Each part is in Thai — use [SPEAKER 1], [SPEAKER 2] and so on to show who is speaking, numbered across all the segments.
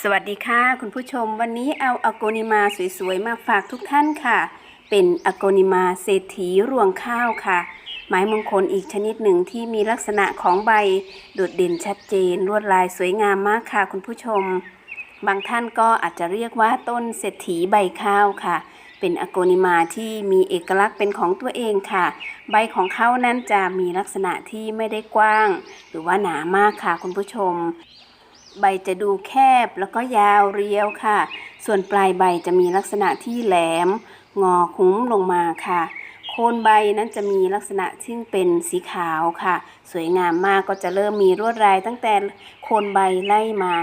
[SPEAKER 1] สวัสดีค่ะ คุณผู้ชมวันนี้เอาอโกนิมาสวยๆ มาฝากทุกท่านค่ะ เป็นอโกนิมาเศรษฐีรวงข้าวค่ะ ไม้มงคลอีกชนิดหนึ่งที่มีลักษณะของใบโดดเด่นชัดเจนลวดลายสวยงามมากค่ะ คุณผู้ชม บางท่านก็อาจจะเรียกว่าต้นเศรษฐีใบข้าวค่ะ เป็นอโกนิมาที่มีเอกลักษณ์เป็นของตัวเองค่ะ ใบของเขานั้นจะมีลักษณะที่ไม่ได้กว้าง หรือว่าหนามากค่ะ คุณผู้ชม ใบจะดูแคบแล้วก็ยาวเรียวค่ะ ส่วนปลายใบจะมีลักษณะที่แหลม งอคุ้มลงมาค่ะ โคนใบนั้นจะมีลักษณะที่เป็นสีขาวค่ะ สวยงามมากก็จะเริ่มมีลวดลายตั้งแต่โคนใบไล่มา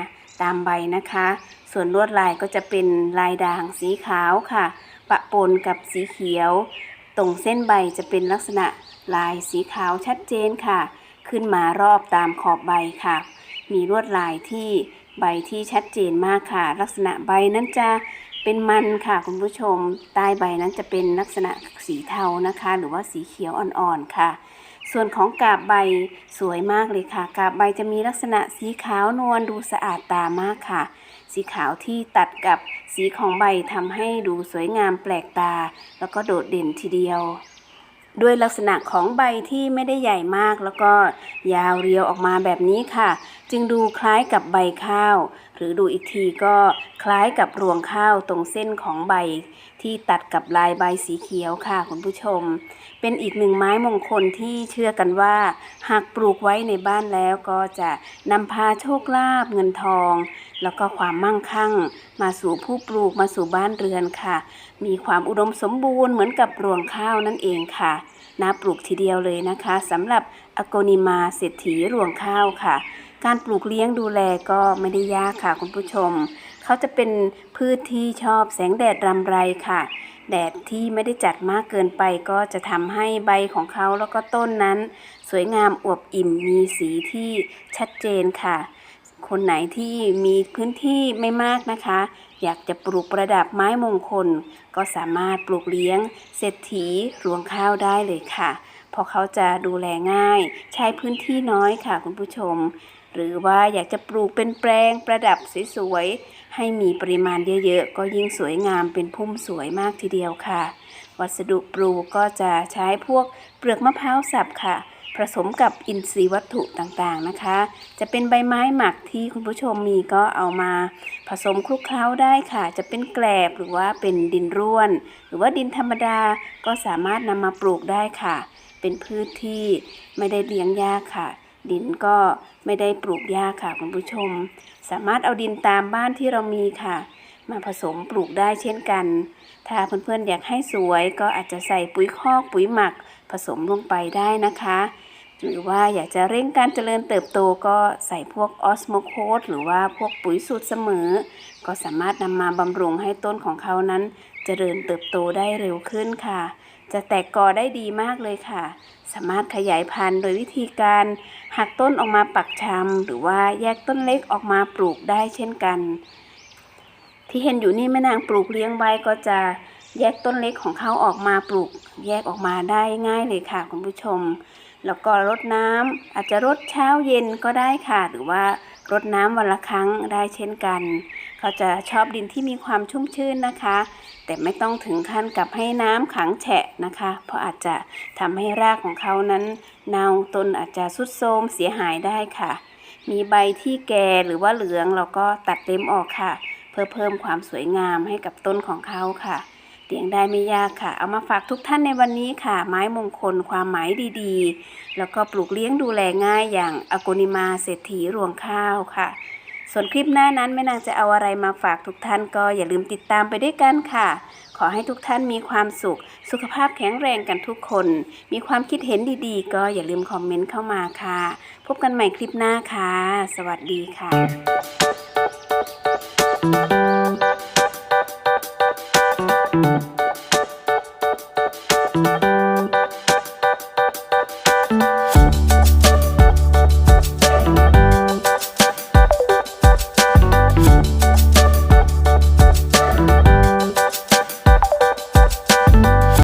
[SPEAKER 1] ตามใบนะคะ ส่วนลวดลายก็จะเป็นลายด่างสีขาวค่ะ ปะปนกับสีเขียว ตรงเส้นใบจะเป็นลักษณะลายสีขาวชัดเจนค่ะ ขึ้นมารอบตามขอบใบค่ะ มีลวดลายที่ใบที่ชัดเจนมากค่ะ ลักษณะใบนั้นจะเป็นมันค่ะคุณผู้ชม ใต้ใบนั้นจะเป็นลักษณะสีเทานะคะ หรือว่าสีเขียวอ่อนๆค่ะ ส่วนของกาบใบสวยมากเลยค่ะ กาบใบจะมีลักษณะสีขาวนวลดูสะอาดตามากค่ะ สีขาวที่ตัดกับสีของใบทำให้ดูสวยงามแปลกตา แล้วก็โดดเด่นทีเดียว ด้วยลักษณะของใบที่ไม่ได้ใหญ่มาก แล้วก็ยาวเรียวออกมาแบบนี้ค่ะ จึงดูคล้ายกับใบข้าว หรือดูอีกทีก็คล้ายกับรวงข้าวตรงเส้นของใบ ที่ตัดกับลายใบสีเขียวค่ะคุณผู้ชม เป็นอีกหนึ่งไม้มงคลที่เชื่อกันว่า หากปลูกไว้ในบ้านแล้วก็จะนำพาโชคลาภเงินทอง แล้วก็ความมั่งคั่ง มาสู่ผู้ปลูกมาสู่บ้านเรือนค่ะ มีความอุดมสมบูรณ์เหมือนกับรวงข้าวนั่นเองค่ะน่าปลูกทีเดียวเลยนะคะสำหรับอโกนิมาเศรษฐีรวงข้าวค่ะ การปลูกเลี้ยงดูแลก็ไม่ได้ยากค่ะคุณผู้ชม เขาจะเป็นพืชที่ชอบแสงแดดรำไรค่ะแดดที่ไม่ได้จัดมากเกินไปก็จะทำให้ใบของเขาแล้วก็ต้นนั้น สวยงามอวบอิ่มมีสีที่ชัดเจนค่ะ คนไหนที่มีพื้นที่ไม่มากนะคะ อยากจะปลูกประดับไม้มงคล ก็สามารถปลูกเลี้ยงเศรษฐีรวงข้าวได้เลยค่ะเพราะเขาจะดูแลง่าย ใช้พื้นที่น้อยค่ะคุณผู้ชม หรือว่าอยากจะปลูกเป็นแปลงประดับสวยๆให้มีปริมาณเยอะๆ ก็ยิ่งสวยงามเป็นพุ่มสวยมากทีเดียวค่ะ วัสดุปลูกก็จะใช้พวกเปลือกมะพร้าวสับค่ะ ผสมกับอินทรีย์วัตถุต่างๆนะคะ จะเป็นใบไม้หมักที่คุณผู้ชมมีก็เอามาผสมคลุกเคล้าได้ค่ะ จะเป็นแกลบหรือว่าเป็นดินร่วน หรือว่าดินธรรมดาก็สามารถนำมาปลูกได้ค่ะ เป็นพืชที่ไม่ได้เลี้ยงยากค่ะ ดินก็ไม่ได้ปลูกยากค่ะคุณผู้ชม สามารถเอาดินตามบ้านที่เรามีค่ะ มาผสมปลูกได้เช่นกัน ถ้าเพื่อนๆอยากให้สวยก็อาจจะใส่ปุ๋ยคอกปุ๋ยหมัก ผสมลงไปได้นะคะ หรือว่าอยากจะเร่งการเจริญเติบโตก็ใส่พวกออสโมโคสหรือว่าพวกปุ๋ยสูตรเสมอ ก็สามารถนำมาบำรุงให้ต้นของเขานั้น เจริญเติบโตได้เร็วขึ้นค่ะ จะแตกกอได้ดีมากเลยค่ะ สามารถขยายพันธุ์โดยวิธีการหักต้นออกมาปักชำหรือว่าแยกต้นเล็กออกมาปลูกได้เช่นกัน ที่เห็นอยู่นี่แม่นางปลูกเลี้ยงไว้ก็จะ แยกต้นเล็กของเขาออกมาปลูก แยกออกมาได้ง่ายเลยค่ะคุณผู้ชม แล้วก็รดน้ำอาจจะรดเช้าเย็นก็ได้ค่ะ หรือว่ารดน้ำวันละครั้งได้เช่นกัน เขาจะชอบดินที่มีความชุ่มชื้นนะคะ แต่ไม่ต้องถึงขั้นกับให้น้ำขังแฉะนะคะ เพราะอาจจะทำให้รากของเขานั้นเน่าต้นอาจจะสุดโทรมเสียหายได้ค่ะ มีใบที่แก่หรือว่าเหลืองเราก็ตัดเล็มออกค่ะ เพื่อเพิ่มความสวยงามให้กับต้นของเขาค่ะ เลี้ยงได้ไม่ยากค่ะ เอามาฝากทุกท่านในวันนี้ค่ะ ไม้มงคลความหมายดีๆ แล้วก็ปลูกเลี้ยงดูแลง่ายอย่างอโกนิมาเศรษฐีรวงข้าวค่ะ ส่วนคลิปหน้านั้นแม่นางจะเอาอะไรมาฝากทุกท่านก็อย่าลืมติดตามไปด้วยกันค่ะ ขอให้ทุกท่านมีความสุข สุขภาพแข็งแรงกันทุกคน มีความคิดเห็นดีๆ ก็อย่าลืมคอมเมนต์เข้ามาค่ะ พบกันใหม่คลิปหน้าค่ะ สวัสดีค่ะ